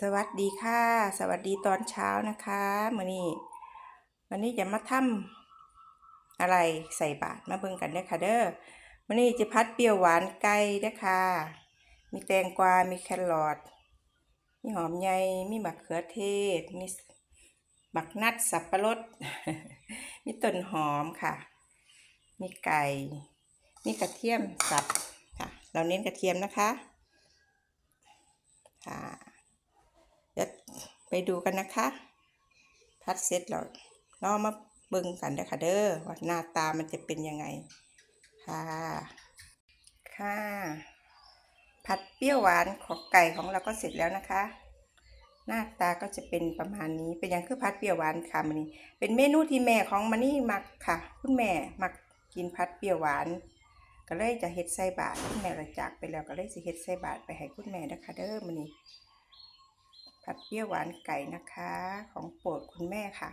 สวัสดีค่ะ สวัสดีตอนเช้านะคะมื้อนี้วันนี้จะมาทำอะไรใส่บาตรมาเบิ่งกันเด้อค่ะเด้อมื้อนี้จะพัดเปรี้ยวหวานไก่เด้อค่ะ มีแตงกวา มีแครอทมีหอมใหญ่มีมะเขือเทศ มีบักนัดสับปะรด มีต้นหอมค่ะ มีไก่ มีกระเทียมสับค่ะ เราเน้นกระเทียมนะคะ ค่ะ เดี๋ยว ไปดูกันนะคะพัดเสร็จแล้วเรามาเบิ่งกันเด้อค่ะเด้อว่าหน้าตามันจะเป็นยังไงค่ะค่ะ ผัดเปรี้ยวหวานของไก่ของเราก็เสร็จแล้วนะคะ หน้าตาก็จะเป็นประมาณนี้เป็นอย่างคือพัดเปรี้ยวหวานค่ะมันนี้ เป็นเมนูที่แม่ของมันนี่มักค่ะ คุณแม่มักกินพัดเปรี้ยวหวาน ก็เลยจะเฮ็ดใส่บาตรคุณแม่เราจากไปแล้วก็เลยสิเฮ็ดใส่บาตรไปให้คุณแม่นะคะเด้อมันนี้ ผัดเปรี้ยวหวานไก่นะคะ ของโปรดคุณแม่ค่ะ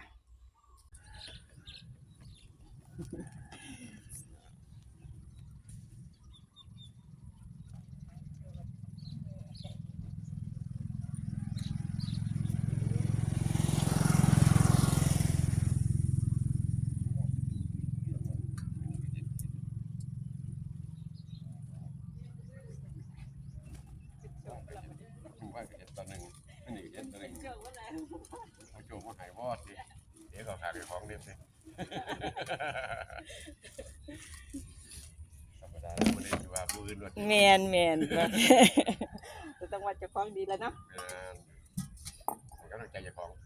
ว่าเห็นตอนนั้น เอาโจมมาหายวอดสิเดี๋ยวก็ขาดของเรียบสิธรรมดาไม่ได้ว่ามืออื่นว่าแมนแมนจะต้องว่าจะฟ้องดีแล้วเนาะแม่นกำลังใจเจะของวิ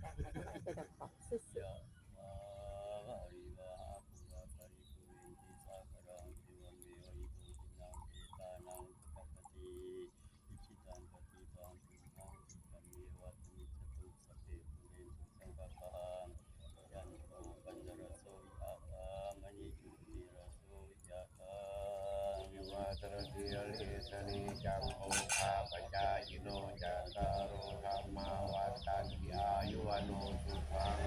วาตรเดียเล สนิจังโอภาปจายโนจัตตารโอธรรมาวัฏันติอายุวโนสุขัง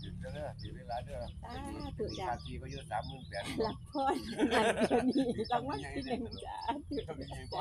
หยุดเด้อหยุดเวลาเด้อสาธุจ้ะชาติก็อายุสามหมื่นแปดหลับพอนหลับเดี๋ยวนี้รางวัลที่หนึ่งจ้าเท่านี้บ่